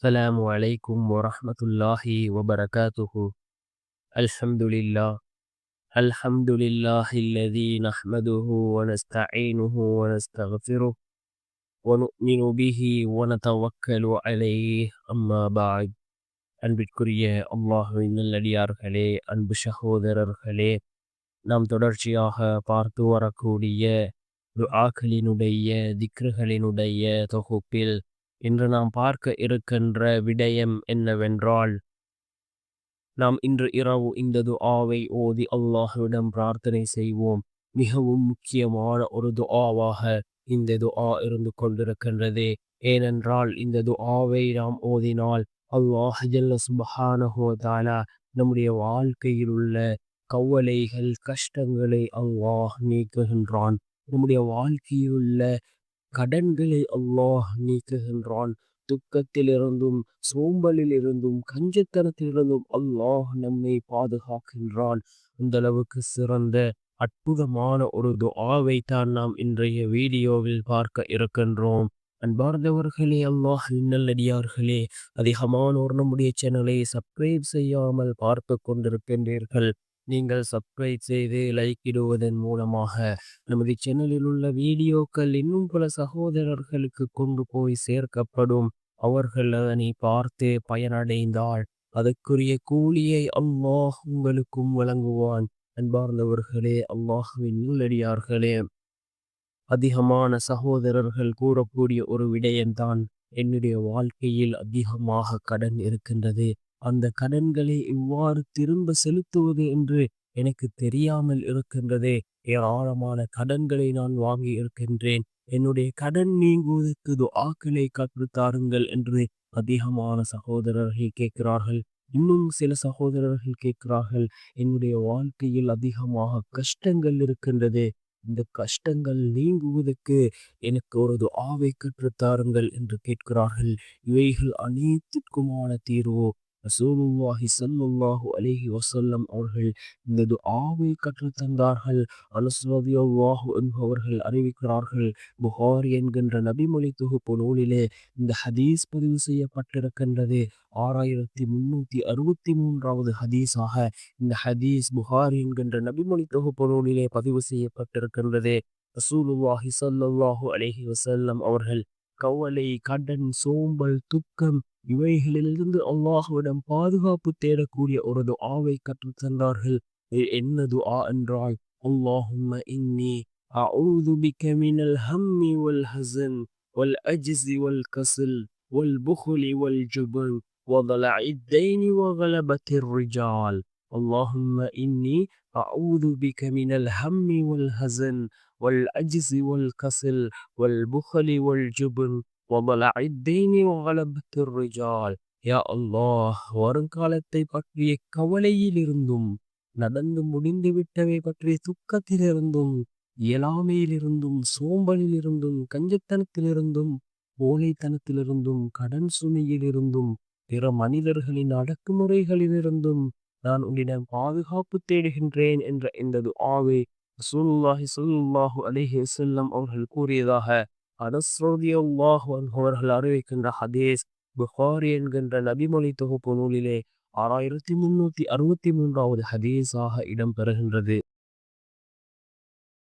السلام عليكم ورحمة الله وبركاته الحمد لله الحمد لله الذي نحمده ونستعينه ونستغفره ونؤمن به ونتوكل عليه أما بعد அன்பிற்குரிய அல்லாஹுவின் நல்லடியார்களே அன்பு சகோதரர்களே நாம் தொடர்ச்சியாக பார்த்து வரக்கூடிய துஆக்களினுடைய திக்ருகளினுடைய தொகுப்பில் இன்று நாம் பார்க்க இருக்கின்ற விடயம் என்னவென்றால் நாம் இன்று இரவு இந்த துஆவை ஓதி அல்லாஹுவிடம் பிரார்த்தனை செய்வோம். மிகவும் முக்கியமான ஒரு துஆவாக இந்த துஆ இருந்து கொண்டிருக்கின்றது. ஏனென்றால் இந்த துஆவை நாம் ஓதினால் அல்லாஹ் ஜல்ல சுபஹானஹு நம்முடைய வாழ்க்கையில் உள்ள கவலைகள் கஷ்டங்களை அல்லாஹ் நீக்குகின்றான். நம்முடைய வாழ்க்கையில் உள்ள கடன்களை அல்லாஹ் நீக்குகின்றான். துக்கத்திலிருந்தும் சோம்பலில் இருந்தும் கஞ்சத்தனத்திலிருந்தும் அல்லாஹ் நம்மை பாதுகாக்கின்றான். அந்த அளவுக்கு சிறந்த அற்புதமான ஒரு துஆவை தான் நாம் இன்றைய வீடியோவில் பார்க்க இருக்கின்றோம். அன்பார்ந்தவர்களே அல்லாஹ் நல்லடியார்களே அதிகமானோர் நம்முடைய சேனலை சப்ஸ்கிரைப் செய்யாமல் பார்த்து கொண்டிருக்கின்றீர்கள். நீங்கள் சப்ஸ்கிரைப் செய்து லைக் இடுவதன் மூலமாக நமது சேனலில் உள்ள வீடியோக்கள் இன்னும் பல சகோதரர்களுக்கு கொண்டு போய் சேர்க்கப்படும். அவர்கள் அதனை பார்த்து பயனடைந்தால் அதற்குரிய கூலியை அல்லாஹ் உங்களுக்கும் வழங்குவான். அன்பார்ந்தவர்களே அல்லாஹுவின் நூலடியார்களே அதிகமான சகோதரர்கள் கூறக்கூடிய ஒரு விடயம்தான் என்னுடைய வாழ்க்கையில் அதிகமாக கடன் இருக்கின்றது. அந்த கடன்களை இவ்வாறு திரும்ப செலுத்துவது என்று எனக்கு தெரியாமல் இருக்கின்றதே. ஏராளமான கடன்களை நான் வாங்கி இருக்கின்றேன். என்னுடைய கடன் நீங்குவதற்கு துஆக்களை கற்றுத்தாருங்கள் என்று அதிகமான சகோதரர்கள் கேட்கிறார்கள். இன்னும் சில சகோதரர்கள் கேட்கிறார்கள் என்னுடைய வாழ்க்கையில் அதிகமாக கஷ்டங்கள் இருக்கின்றது. இந்த கஷ்டங்கள் நீங்குவதற்கு எனக்கு ஒரு துஆவை கற்றுத்தாருங்கள் என்று கேட்கிறார்கள். இவைகள் அனைத்திற்குமான தீர்வோ? ரசூலுல்லாஹி சல்லுல்லாஹு அலேஹி வசல்லம் அவர்கள் இந்த துஆவை கற்றுத்தந்தார்கள். தந்தார்கள் என்பவர்கள் அறிவிக்கிறார்கள் புகாரி என்கின்ற நபிமொழி தொகுப்பு நூலிலே இந்த ஹதீஸ் பதிவு செய்யப்பட்டிருக்கின்றது. ஆறாயிரத்தி முன்னூத்தி அறுபத்தி மூன்றாவது ஹதீஸாக இந்த ஹதீஸ் புகாரி என்கின்ற நபிமொழி தொகுப்பு நூலிலே பதிவு செய்யப்பட்டிருக்கின்றது. ரசூலுல்லாஹி சல்லுல்லாஹு அலேஹி வசல்லம் அவர்கள் கவலை கடன் சோம்பல் துக்கம் இவைகளிலிருந்து அல்லாஹுவிடம் பாதுகாப்பு தேடக்கூடிய ஒரு துஆவை கற்றுத் தந்தார்கள் என்ன துஆ என்றால் அல்லாஹும்ம இன்னி أعوذ بك من الهم والحزن والعجز والكسل والبخل والجبن وضلع الدين وغلبة الرجال اللهم إني أعوذ بك من الهم والحزن والعجز والكسل والبخل والجبن وضلع الدين وغلبة الرجال யா அல்லாஹ் வருங்காலத்தை பற்றிய கவலையிலிருந்தும் நடந்து முடிந்துவிட்டவை பற்றிய துக்கத்திலிருந்தும் இயலாமையிலிருந்தும் சோம்பலிலிருந்தும் கஞ்சத்தனத்திலிருந்தும் கோழைத்தனத்திலிருந்தும் கடன் சுமையிலிருந்தும் பிற மனிதர்களின் அடக்குமுறைகளிலிருந்தும் நான் உன்னிடம் பாதுகாப்பு தேடுகின்றேன் என்ற இந்த துஆவை ரசூலுல்லாஹி ஸல்லல்லாஹு அலைஹி வஸல்லம் அவர்கள் கூறியதாக அனஸ் ரலியல்லாஹு அன்ஹு அவர்கள் அறிவிக்கின்ற ஹதீஸ் புகாரி என்கின்ற நபிமொழி தொகுப்பு நூலிலே ஆறாயிரத்தி முன்னூத்தி அறுபத்தி மூன்றாவது ஹதீஸாக இடம்பெறுகின்றது